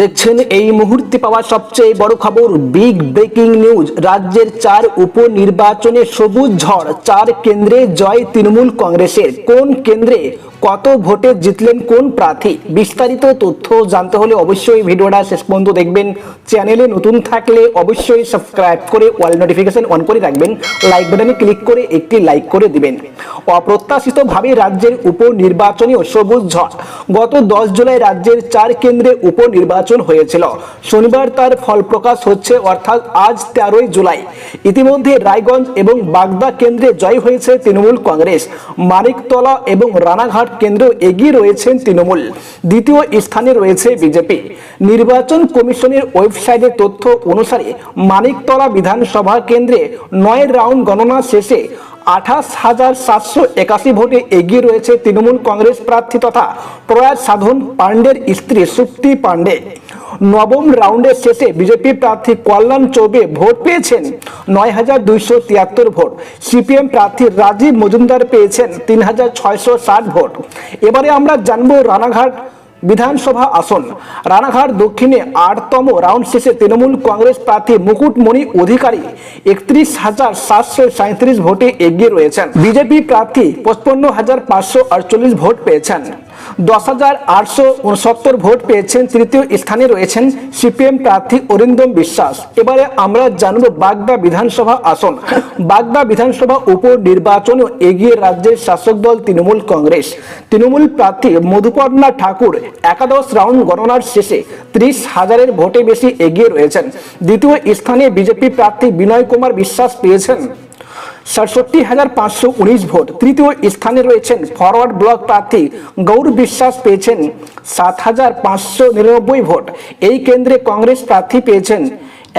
দেখছেন, এই মুহূর্তে পাওয়া সবচেয়ে বড় খবর বিগ ব্রেকিং নিউজ রাজ্যের চার উপনির্বাচনে সবুজ ঝড়, চার কেন্দ্রে জয় তৃণমূল কংগ্রেসের। কোন কেন্দ্রে কত ভোটে জিতলেন, কোন প্রার্থী? বিস্তারিত তথ্য জানতে হলে অবশ্যই ভিডিওটা শেষ পর্যন্ত দেখবেন। চ্যানেলে নতুন থাকলে অবশ্যই সাবস্ক্রাইব করে অল নোটিফিকেশন অন করে রাখবেন। লাইক বাটনে ক্লিক করে একটি লাইক করে দিবেন। অপ্রত্যাশিতভাবে রাজ্যের উপনির্বাচনীয় সবুজ ঝড়। গত দশ জুলাই রাজ্যের চার কেন্দ্রে উপনির্বাচন হয়েছিল। শনিবার তার ফল প্রকাশ হচ্ছে, অর্থাৎ আজ তেরোই জুলাই। ইতিমধ্যে রায়গঞ্জ এবং বাগদা কেন্দ্রে জয় হয়েছে তৃণমূল কংগ্রেস। মানিকতলা এবং রানাঘাট কেন্দ্র এগিয়ে রয়েছেন তৃণমূল। দ্বিতীয় স্থানে রয়েছে বিজেপি। নির্বাচন কমিশনের ওয়েবসাইটের তথ্য অনুসারে মানিকতলা বিধানসভা কেন্দ্রে নয় রাউন্ড গণনা শেষে আঠাশ হাজার সাতশো একাশি ভোটে এগিয়ে রয়েছে তৃণমূল কংগ্রেস প্রার্থী তথা প্রয়াত সাধন পাণ্ডের স্ত্রী সুপ্তি পাণ্ডে। নবম রাউন্ডের শেষে বিজেপি প্রার্থী কল্যাণ চৌবে ভোট পেয়েছেন নয় হাজার দুইশো তিয়াত্তর ভোট। সিপিএম প্রার্থী রাজীব মজুমদার পেয়েছেন তিন হাজার ছয়শো ষাট ভোট। এবারে আমরা জানব রানাঘাট বিধানসভা আসন। রানাঘাট দক্ষিণে আটতম রাউন্ড শেষে তৃণমূল কংগ্রেস প্রার্থী মুকুটমণি অধিকারী একত্রিশ হাজার সাতশো সাঁত্রিশ ভোটে এগিয়ে রয়েছেন। বিজেপি প্রার্থী পঁচপন্ন হাজার পাঁচশো আটচল্লিশ ভোট পেয়েছেন। দশ হাজার আটশো উনসত্তর ভোট পেয়েছেন, তৃতীয় স্থানে রয়েছেন সিপিএম প্রার্থী অরিন্দম বিশ্বাস। এবারে আমরা জানব বাগদা বিধানসভা আসন। বাগদা বিধানসভা উপনির্বাচনে এগিয়ে রাজ্যের শাসক দল তৃণমূল কংগ্রেস। তৃণমূল প্রার্থী মধুপর্ণা ঠাকুর একাদশ রাউন্ড গণনার শেষে ত্রিশ হাজারের ভোটে বেশি এগিয়ে রয়েছেন। দ্বিতীয় স্থানে বিজেপি প্রার্থী বিনয় কুমার বিশ্বাস পেয়েছেন। সাতষট্টি হাজার পাঁচশো উনিশ ভোট। তৃতীয় স্থানে রয়েছেন ফরওয়ার্ড ব্লক প্রার্থী গৌর বিশ্বাস পেয়েছেন সাত হাজার পাঁচশো নিরানব্বই ভোট। এই কেন্দ্রে কংগ্রেস প্রার্থী পেয়েছেন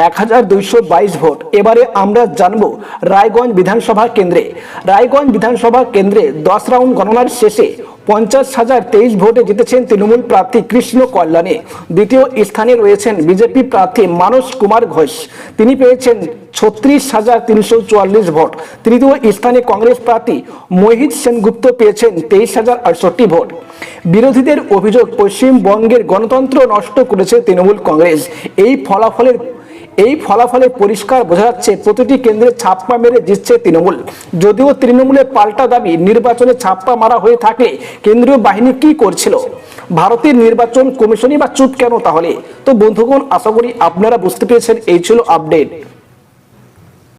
এক হাজার দুইশো বাইশ ভোট। এবারে আমরা জানব রায়গঞ্জ বিধানসভা কেন্দ্রে। রায়গঞ্জ বিধানসভা কেন্দ্রে দশ রাউন্ড গণনার শেষে পঞ্চাশ হাজার তেইশ ভোটে জিতেছেন তৃণমূল প্রার্থী কৃষ্ণ কল্যাণে। দ্বিতীয় স্থানে রয়েছেন বিজেপি প্রার্থী মানস কুমার ঘোষ। তিনি পেয়েছেন ছত্রিশ হাজার তিনশো চুয়াল্লিশ ভোট। তৃতীয় স্থানে কংগ্রেস প্রার্থী মোহিত সেনগুপ্ত পেয়েছেন তেইশ হাজার আটষট্টি ভোট। বিরোধীদের অভিযোগ পশ্চিমবঙ্গের গণতন্ত্র নষ্ট করেছে তৃণমূল কংগ্রেস। এই ফলাফলের, এই ফলাফলে পরিষ্কার বোঝা যাচ্ছে প্রতিটি কেন্দ্রে ছাপ্পা মেরে জিতছে তৃণমূল। যদিও তৃণমূলের পাল্টা দাবি, নির্বাচনে ছাপ্পা মারা হয়ে থাকলে কেন্দ্রীয় বাহিনী কি করছিল? ভারতের নির্বাচন কমিশনই বা চুপ কেন তাহলে? তো বন্ধুগণ, আশা করি আপনারা বুঝতে পেরেছেন, এই ছিল আপডেট।